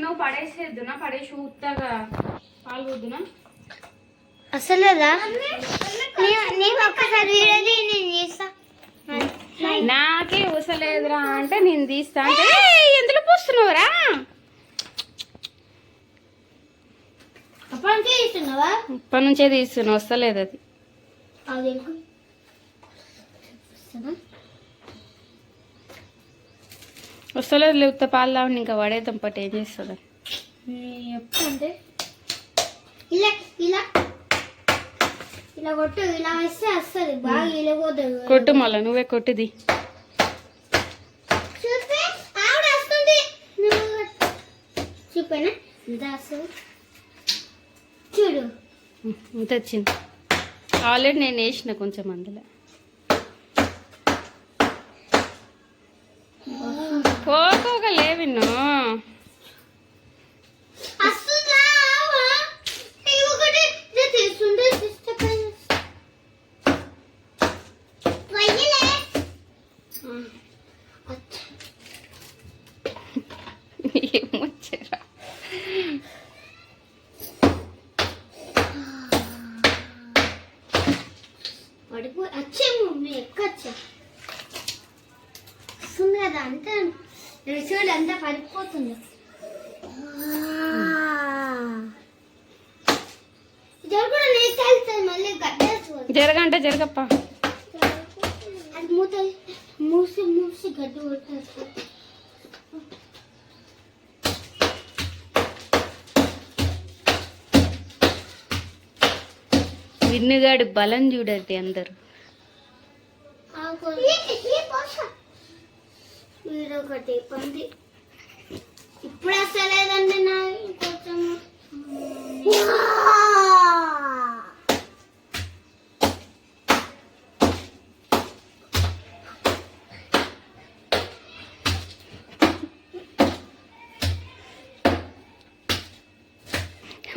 నువ్వు పడేసేద్దునా పడేసి ఊత్తగా పాలు వద్దునా అసలేదా నేను ఒక్కసారి వీడియో నేను చేస్తా నాకే ఊసలేదురా అంటే నేను తీస్తా. అంటే "ఏయ్, ఎందులో పూస్తున్నావురా? అప్పటి నుంచి తీస్తున్నావా? ఇప్పటి నుంచే తీస్తున్నా వస్తలేదు అది. వస్తలేదు లేకపోతే పాలు తావండి ఇంకా పడేద్దాం పట్టు ఏం చేస్తుంది. చెప్తాంటే ఇలా ఇలా. ఇలా కొట్టు ఇలా వేస్తే వస్తుంది. బాగా ఇలాగోతుంది కొట్టు మళ్ళా నువ్వే కొట్టుది. చూపేనా? చూడు. ఇంత వచ్చింది. ఆల్రెడీ నేను వేసిన కొంచెం అందులో కోకోగా లేవిన్ను వస్తుందా ఆవా? ఇది ఒకటి ఇది తీసుంటే తీస్తే పైన. వయ్యలే. అచ్చా. ఏమొచ్చారా పడిపో వచ్చే మమ్మీ ఎక్కొచ్చా వస్తుంది కదా అంతే చూడు అంతా పడిపోతుంది జరగంటే జరగప్ప. అది మూత మూసి మూసి గడ్డి కొట్టేస్తుంది విన్నుగాడి బలం చూడద్ది అందరు. వీడొకటి పంది ఇప్పుడు. వస్తలేదండి నా కొంచెం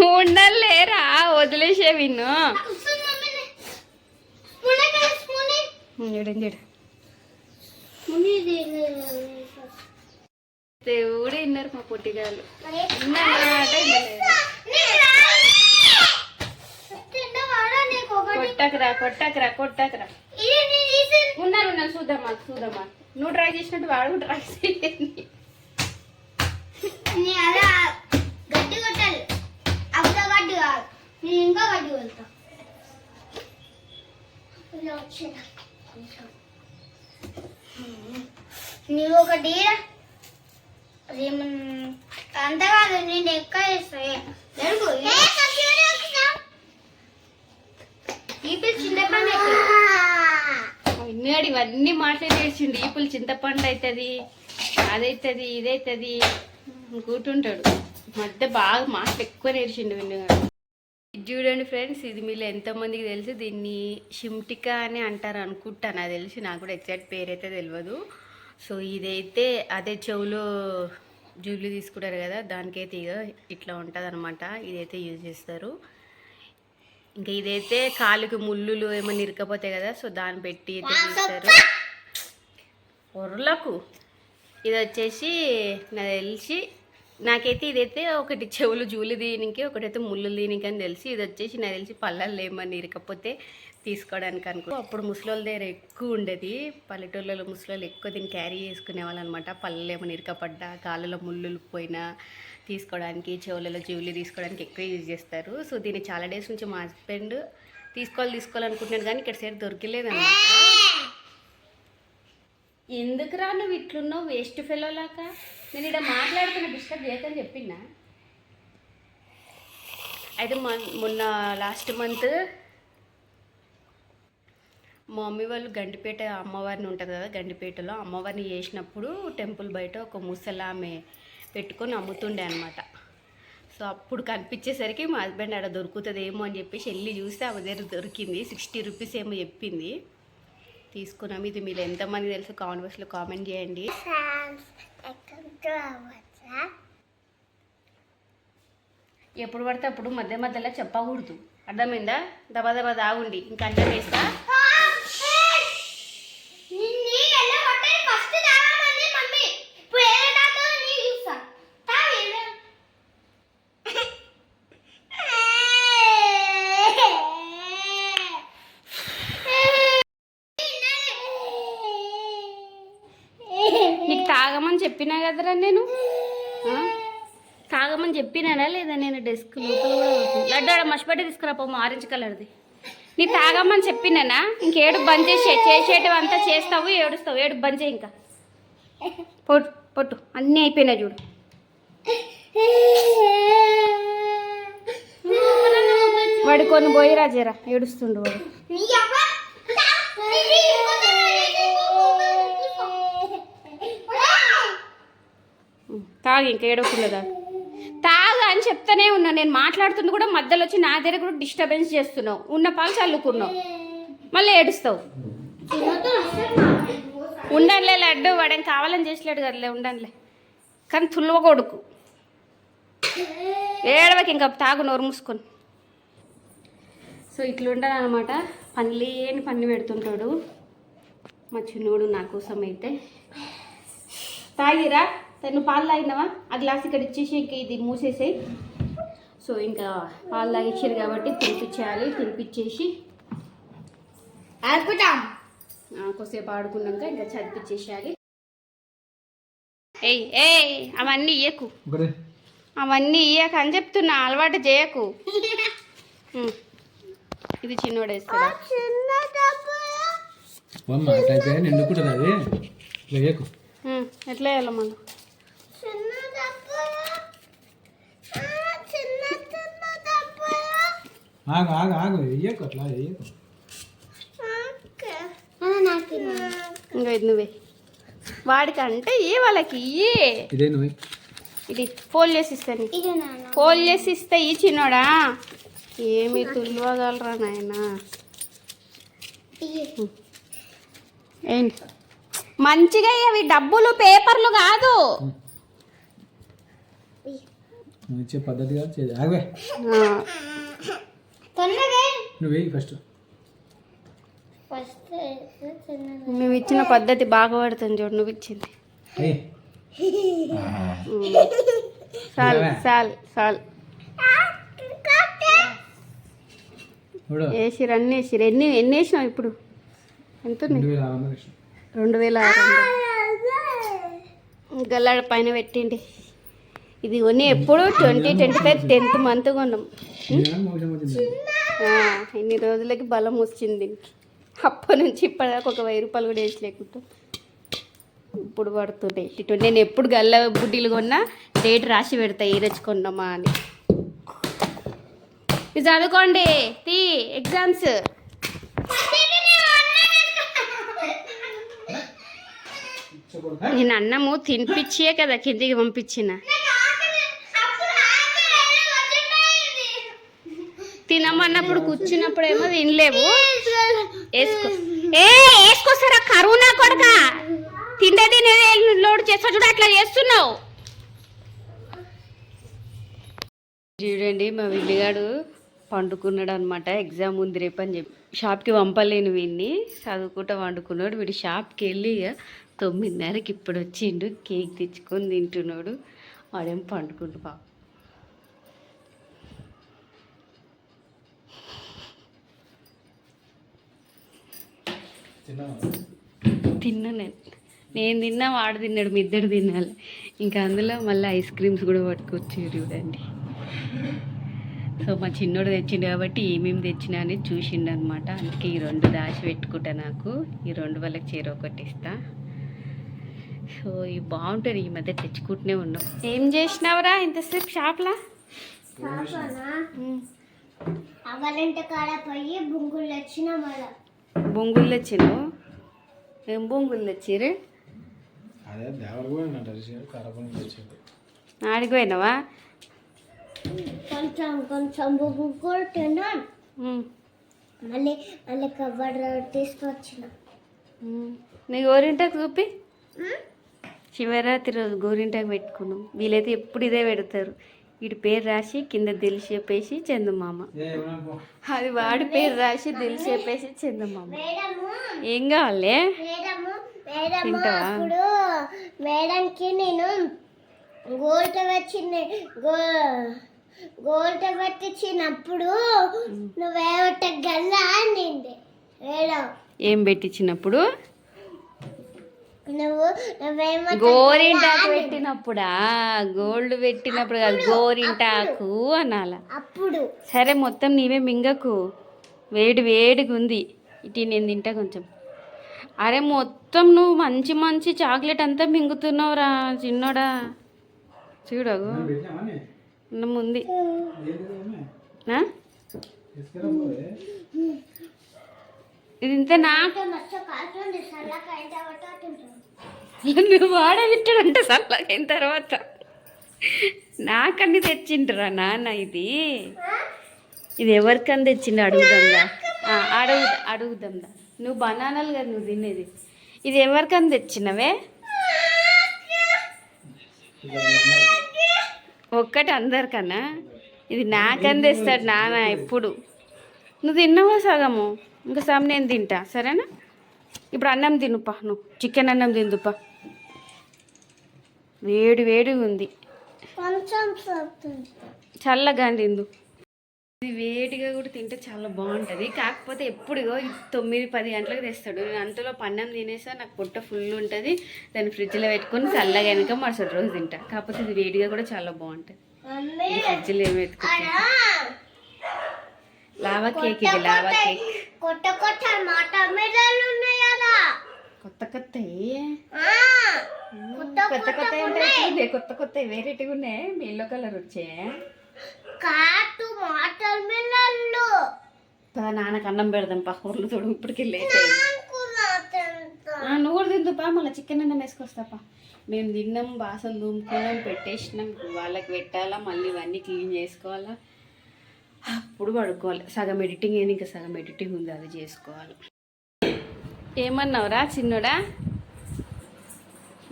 ఉండలేరా? వదిలేసే విన్ను వస్తుంది మమ్మీ మునక్కాయ ముని చూడండి చూడు ముని ఇది దేవుడు విన్నారు మా పొట్టిగాళ్ళు. కొట్టకరా కొట్టకరా కొట్టకరా ఉన్నారు ఉన్నారు చూద్దామా చూద్దామా నువ్వు ట్రై చేసినట్టు వాడు ట్రై చేయండి గడ్డి కొట్టాలి. అప్పుడు గడ్డి కాదు. నేను ఇంకా గడ్డి కొడతా. నీవు ఒకటి. అదేమన్నా అంత కాదు నేను ఎక్క చేస్తా జరుగు ఈ పిల్ల చిన్న పని విన్నాడు ఇవన్నీ మాట్లాడేసిండు ఈపులు చింతపండు అవుతుంది అదైతుంది ఇదైతుంది. కూర్చుంటాడు మధ్య బాగా మాటలు ఎక్కువ నేర్చిండు విన్నుగాడు. ఇది చూడండి ఫ్రెండ్స్ ఇది మీలో ఎంతమందికి తెలుసు. దీన్ని షిమ్టికా అని అంటారు అనుకుంటాను నాకు తెలిసి నాకు కూడా ఎగ్జాక్ట్ పేరైతే తెలియదు. సో ఇదైతే అదే చెవులో జూబ్లీ తీసుకుంటారు కదా దానికైతే ఇక ఇట్లా ఉంటుంది అనమాట ఇదైతే యూజ్ చేస్తారు. ఇంకా ఇదైతే కాలుకి ముళ్ళులు ఏమైనా ఇరకపోతాయి కదా సో దాన్ని పెట్టి అయితే తీస్తారు. ఉర్లకు. ఇది వచ్చేసి నాకు తెలిసి నాకైతే ఇదైతే ఒకటి చెవులు జూలు దీనికి ఒకటైతే ముళ్ళు దీనికి అని తెలిసి ఇది వచ్చేసి నాకు తెలిసి పళ్ళల్లో ఏమన్నా ఇరకపోతే తీసుకోవడానికి అనుకో అప్పుడు ముసలోళ్ళ దగ్గర ఎక్కువ ఉండేది. పల్లెటూళ్ళలో ముసలోళ్ళు ఎక్కువ దీన్ని క్యారీ చేసుకునే వాళ్ళు అనమాట పళ్ళలో ఏమైనా ఇరకపడ్డా కాళ్ళలో ముళ్ళులు పోయినా తీసుకోవడానికి చెవులలో జూలు తీసుకోవడానికి ఎక్కువ యూజ్ చేస్తారు. సో దీన్ని చాలా డేస్ నుంచి మా హస్బెండ్ తీసుకోవాలి తీసుకోవాలనుకుంటున్నాను కానీ ఇక్కడ సైడ్ దొరికలేదు అనమాట ఎందుకురా నువ్వు ఇట్లున్నావు? వేస్ట్ ఫెలో లాగా? నేను ఇక్కడ మాట్లాడుతున్న డిస్టర్బ్ చేయకని చెప్పినా అయితే మొన్- మొన్న లాస్ట్ మంత్ మా మమ్మీ వాళ్ళు గండిపేట అమ్మవారిని ఉంటుంది కదా గండిపేటలో అమ్మవారిని చేసినప్పుడు టెంపుల్ బయట ఒక ముసలామె పెట్టుకొని అమ్ముతుండే అనమాట సో అప్పుడు కనిపించేసరికి మా హస్బెండ్ ఆడ దొరుకుతుందేమో అని చెప్పేసి వెళ్ళి చూస్తే ఆమె దగ్గర దొరికింది. సిక్స్టీ రూపీస్ ఏమో చెప్పింది. తీసుకున్నాం. ఇది మీరు ఎంతమంది తెలుసు కామెంట్ బాక్స్లో కామెంట్ చేయండి. ఎప్పుడు పడితే అప్పుడు మధ్య మధ్యలో చెప్పకూడదు. అర్థమైందా? దబా దబా దాగుండి. ఇంకా అంటే వేస్తా? చెప్పినా కదరా నేను? తాగమని చెప్పినానా లేదా నేను డెస్క్ లోపల కూడా లడ్డు ఆడ మసిపట్టి తీసుకురా పోము ఆరెంజ్ కలర్ది నీ తాగమని చెప్పినానా? ఇంకేడు బంద్ చేసే చేసేటివి అంతా చేస్తావు ఏడుస్తావు ఏడు బంద్ చేయి ఇంకా. పొట్టు పొట్టు అన్నీ అయిపోయినాయి చూడు. వాడు కొన్ని పోయిరా జరా ఏడుస్తుండు వాడు నీ అవ్వ ఇది ఉం, తాగు ఇంకా ఏడవకుండా తాగు అని చెప్తానే ఉన్నా. నేను మాట్లాడుతుంది కూడా మధ్యలో వచ్చి నా దగ్గర కూడా డిస్టర్బెన్స్ చేస్తున్నావు. ఉన్న పాలు చల్లుకున్నావు. మళ్ళీ ఏడుస్తావు. ఉండనులే లడ్డు వాడేం కావాలని చేసలేడు కదలే ఉండనులే కానీ తుల్వ కొడుకు. ఏడవకి ఇంకా తాగు నోరు మూసుకొని. సో ఇట్లా అనమాట పని లేని పని పెడుతుంటాడు. మా చిన్నోడు నా కోసం అయితే తాగిరా? తను పాలు తాగినావా? ఆ గ్లాస్ ఇక్కడ ఇచ్చేసి ఇంక ఇది మూసేసేయి. సో ఇంకా పాలు తాగిచ్చారు కాబట్టి తినిపించేయాలి తినిపించేసి. ఆడుకుంటాం. కొద్దిసేపు ఆడుకున్నాక ఇంకా చదివించేసేయాలి ఏయ్ ఏయ్ అవన్నీ ఇయ్యకు. అవన్నీ ఇయ్యక అని చెప్తున్నా అలవాటు చేయకు. ఇది చిన్నోడు వేస్తాడా? చిన్న డబ్బు అమ్మ అట్లయితే నిండుకుంటుంది అది. వేయకు ఉం, ఎట్లా వేయాలి మనం ఆగు ఆగు ఆగు వేయకు అట్లా వేయకు ఇంకా ఇది నువ్వే. వాడికంటే ఏ వాళ్ళకి? ఇయ్యే ఇదే నువ్వు. ఇది ఫోన్ చేసి ఇస్తాను ఫోన్ చేసి ఇస్తే ఈ చిన్నోడా? ఏమి తుల్వగలరా నాయన? ఏంటి? మంచిగా అవి డబ్బులు పేపర్లు కాదు. నువ్వు ఇచ్చే పద్ధతి కాదు చేది. ఆగవే నువ్వు ఫస్ట్ నువ్వు ఇచ్చిన పద్ధతి బాగా పడుతుంది చూడు నువ్వు ఇచ్చింది. చాలు చాలు చాలు. వేసిరు అన్ని వేసిరు ఎన్ని ఎన్ని వేసినావు ఇప్పుడు? ఎంత ఉంది? రెండు వేల ఆరు గల్లాడ పైన పెట్టిండి ఇది కొన్ని ఎప్పుడు twenty twenty five tenth month కొన్నాం. ఇన్ని రోజులకి బలం వచ్చింది. దీనికి అప్పటి నుంచి ఇప్పటిదాకా ఒక వెయ్యి రూపాయలు కూడా వేసి లేకుండా ఇప్పుడు పడుతున్నాయి ఇటు నేను ఎప్పుడు గల్ల బుడ్డీలు కొన్నా డేట్ రాసి పెడతా ఏ రోజు కొన్నామా అని. ఇది చదువుకోండి. తీ ఎగ్జామ్స్. నేను అన్నము తినిపించే కదా కిందికి పంపించిన. తినమన్నప్పుడు కూర్చున్నప్పుడు ఏమో తినలేవు. వేసుకో. ఏ వేసుకోసారా కరోనా కొడక? తిండే తినే లోడ్ చేస్తా చూడ అట్లా చేస్తున్నావు. చూడండి మా విల్లిగాడు పండుకున్నాడు అనమాట ఎగ్జామ్ ఉంది రేపు అని చెప్పి. షాప్కి పంపలేను వీడిని చదువుకుంటా వండుకున్నాడు వీడు షాప్కి వెళ్ళి ఇక తొమ్మిదిన్నరకి ఇప్పుడు వచ్చిండు. కేక్ తెచ్చుకొని తింటున్నాడు. వాడేం పండుకుంటు పాప. తిన్నా నేను నేను తిన్నా వాడు తిన్నాడు మీ ఇద్దరు తినాలి. ఇంకా అందులో మళ్ళీ ఐస్ క్రీమ్స్ కూడా పట్టుకొచ్చారు చూడండి. సో మా చిన్నోడు తెచ్చిండు కాబట్టి ఏమేమి తెచ్చినా అనేది చూసిండు అనమాట అందుకే ఈ రెండు దాచి పెట్టుకుంటా నాకు. ఈ రెండు వాళ్ళకి చీర ఒకటి ఇస్తా. సో ఇవి బాగుంటుంది ఈ మధ్య తెచ్చుకుంటూనే ఉన్నాం. ఏం చేసినావురా ఇంతసేపు షాప్లా? కాడ పోయి బుంగులు వచ్చిన మళ్ళా. బొంగులు తెచ్చినావు ఏం బొంగులు తెచ్చిరు కూడా ఆడికి పోయినావా? కొంచెం కొంచెం బుంగులు తిన్నాను ఉమ్. మళ్ళీ మళ్ళీ కబర్ తీసుకొచ్చిన. నీ గోరింటాకు చూపి. శివరాత్రి రోజు గోరింటాకు పెట్టుకున్నాం. వీలైతే ఎప్పుడు ఇదే పెడతారు. వీడి పేరు రాసి కింద దిల్ చెప్పేసి చందమామ. అది వాడి పేరు రాసి దిల్ చెప్పేసి చందమామ. ఏం కావాలి? తింటావా? మేడంకి నేను గోల్ట వచ్చింది గో గోల్ట పెట్టించినప్పుడు నువ్వేమట గల్లా మేడం. ఏం పెట్టించినప్పుడు? నువ్వు గోరింటాకు పెట్టినప్పుడా? గోల్డ్ పెట్టినప్పుడు కాదు గోరింటాకు అనాల. అప్పుడు. సరే మొత్తం నీవే మింగకు. వేడి వేడిగా ఉంది. ఇటు నేను తింటా కొంచెం. అరే మొత్తం నువ్వు మంచి మంచి చాక్లెట్ అంతా మింగుతున్నావురా చిన్నోడా. చూడగు ఆ? ఇది ఇంత నా మస్తు కాలుతుంది చల్లగా ఎంత పట్టాడుతుంది నువ్వు వాడబెట్టాడంట చల్లగైన తర్వాత. నాకన్నీ తెచ్చిండ్రా నాన్న ఇది. ఇది ఎవరికని తెచ్చిండు అడుగుదాందా? అడుగు అడుగుదాందా? నువ్వు బనానాలు కదా నువ్వు తినేది. ఇది ఎవరికని తెచ్చినవే? ఒక్కటి అందరికన్నా? ఇది నాకని తెస్తాడు నాన్న ఎప్పుడు. నువ్వు తిన్నావా సగము? ఇంకా సగం నేను తింటా సరేనా? ఇప్పుడు అన్నం తినుపా నువ్వు. చికెన్ అన్నం తిందుపా. వేడి వేడిగా ఉంది. చల్లగా తిందు ఇది వేడిగా కూడా తింటే చాలా బాగుంటుంది. కాకపోతే ఎప్పుడుగో తొమ్మిది పది గంటలకు తెస్తాడు. నేను అంతలో పన్నం తినేసా నాకు పొట్ట ఫుల్ ఉంటుంది. దాన్ని ఫ్రిడ్జ్లో పెట్టుకొని చల్లగా వెనక మరుసటి రోజు తింటా. కాకపోతే ఇది వేడిగా కూడా చాలా బాగుంటుంది. ఫ్రిడ్జ్లో ఏమి ఎత్తుకుంటా లావా కేక్ ఇది లావా కేక్. కొత్త కొత్త మాట కొత్త కొత్త కొత్త కొత్త ఉంటాయి కొత్త కొత్త వెరైటీగా ఉన్నాయి ఎల్లో కలర్ వచ్చే? కాటు పద నాన్నకు అన్నం పెడదాం పా ఊర్లు తోడు ఇప్పటికి నువ్వు కూడా తిందు పా మళ్ళీ చికెన్ అన్నం వేసుకొస్తాపా మేము తిన్నాం బాసలు దుమ్ముకున్నాం పెట్టేసినాం వాళ్ళకి పెట్టాలా మళ్ళీ ఇవన్నీ క్లీన్ చేసుకోవాలా. అప్పుడు పడుకోవాలి. సగం ఎడిటింగ్ ఏంది ఇంకా సగం ఎడిటింగ్ ఉంది అది చేసుకోవాలి. ఏమన్నావురా చిన్నోడా?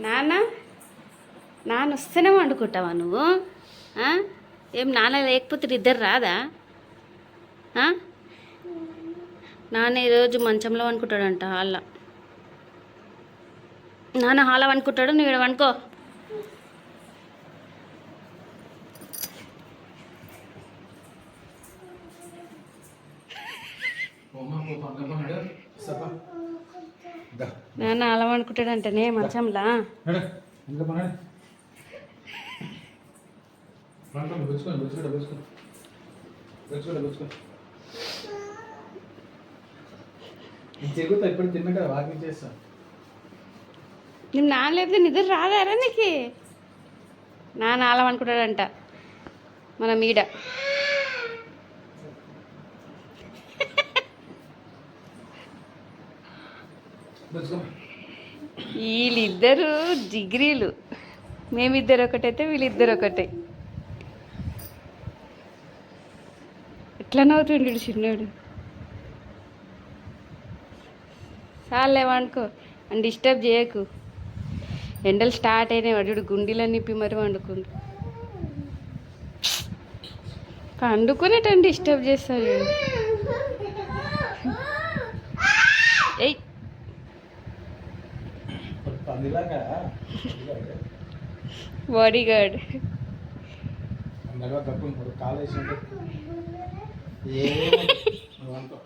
నాన్న నాన్న వస్తేనే వండుకుంటావా నువ్వు? ఏం నాన్న లేకపోతే ఇద్దరు రాదా? నాన్న ఈరోజు మంచంలో అనుకుంటాడంట హాల్లో. నాన్న హాల అనుకుంటాడు నువ్వు ఇక్కడ అనుకో నాన్న హాల అనుకుంటాడంటనే మంచంలా? చెగుతా ఇప్పుడు తిన్నాక వాకింగ్ చేస్తా. నేను నాన్న లేకపోతే నిద్ర రాదారా నీకు? నాన్న హాలం అనుకుంటాడంట మన మీడ. బుచ్చుకోండి వీళ్ళిద్దరు డిగ్రీలు. మేమిద్దరు ఒకటైతే వీళ్ళిద్దరు ఒకటే. ఎట్లా నవ్వుతుండు చిన్నోడు? చాలేవనుకో అని డిస్టర్బ్ చేయకు. ఎండలు స్టార్ట్ అయినాయి వాడు గుండీలో నిప్పి మరి వండుకుండు. పండుకునేటండి డిస్టర్బ్ చేస్తాడు వీడు. ఏయ్ పందిలాగా బాడీ గార్డ్ అందరూ తప్పు ఇప్పుడు కాలు వేసినట్టు ఏ నువ్వు అనుకో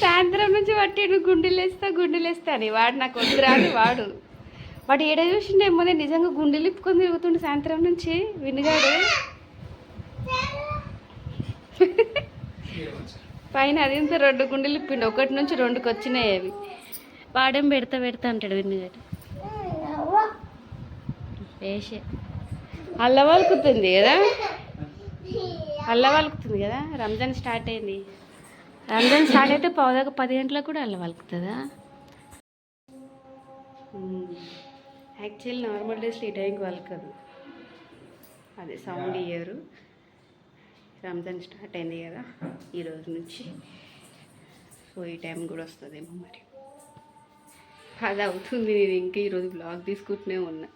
సాయంత్రం నుంచి పట్టిండు గుండెలేస్తా గుండెలేస్తా అని. వాడు నాకు వద్దు రాని వాడు. వాడు ఏడ చూసిండేమో నేను నిజంగా గుండెలు ఇప్పుకొని తిరుగుతుండు సాయంత్రం నుంచి. వినుగాడు. పైన అదింత రెండు గుండెలు ఇప్పిండు. ఒకటి నుంచి రెండుకి వచ్చినాయి అవి. వాడేం పెడతా పెడతా అంటాడు వినుగాడు వేసే అల్ల వలుకుతుంది కదా? అల్ల వలుకుతుంది కదా? రంజాన్ స్టార్ట్ అయింది. రంజాన్ స్టార్ట్ అయితే పౌదాక పది గంటలకు కూడా అల్ల వలుకుతుందా యాక్చువల్లీ నార్మల్ డేస్లో ఈ టైంకి వలకదు అదే సౌండ్ ఇయ్యరు. రంజాన్ స్టార్ట్ అయింది కదా ఈరోజు నుంచి. సో ఈ టైం కూడా వస్తుందేమో మరి. అది అవుతుంది నేను ఇంకా ఈరోజు బ్లాగ్ తీసుకుంటూనే ఉన్నా.